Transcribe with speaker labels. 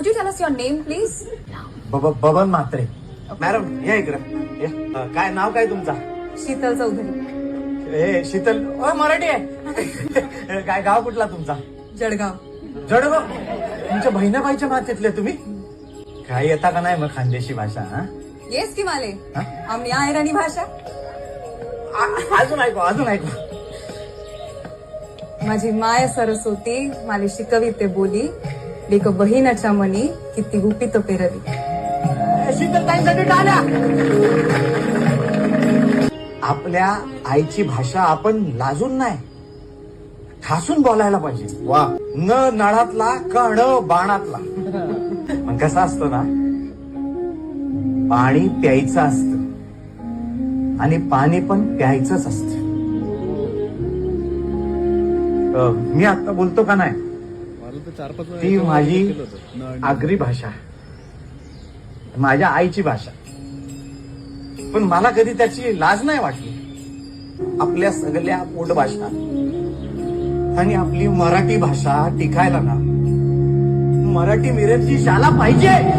Speaker 1: You tell us your name, please?
Speaker 2: बब- Baban Mhatre. Madam या इकडं. या. काय नाव काय तुमचा?
Speaker 1: शीतल चौधरी.
Speaker 2: ए शीतल ओ मराठी आहे. काय गाव कुठला तुमचा?
Speaker 1: जळगाव.
Speaker 2: जळगाव? तुमच्या बहिणाबाईच्या मातीतले तुम्ही? काय येता का नाही मग खानदेशी भाषा हा?
Speaker 1: येस की माले?
Speaker 2: हा?
Speaker 1: आम्ही आहेराणी भाषा.
Speaker 2: आ- अजून ऐकू अजून ऐकू.
Speaker 1: माझी माय सरस्वती मालिशी कविते बोली. लेक बहिणाच्या मनी किती गुपित पेरली
Speaker 2: आपल्या आईची भाषा आपण लाजून नाही. ठासून बोलायला पाहिजे. वा. न नळातला कण बाणातला. मग कसं असतं ना? पाणी प्यायचं असत. आणि पाणी पण प्यायचंच असत. मी आता बोलतो का नाही? ती माझी आगरी भाषा माझ्या आईची भाषा. पण मला कधी त्याची लाज नाही वाटली. आपल्या सगळ्या पोट भाषा. आणि आपली मराठी भाषा टिकायला ना. मराठी मिरजची शाळा पाहिजे.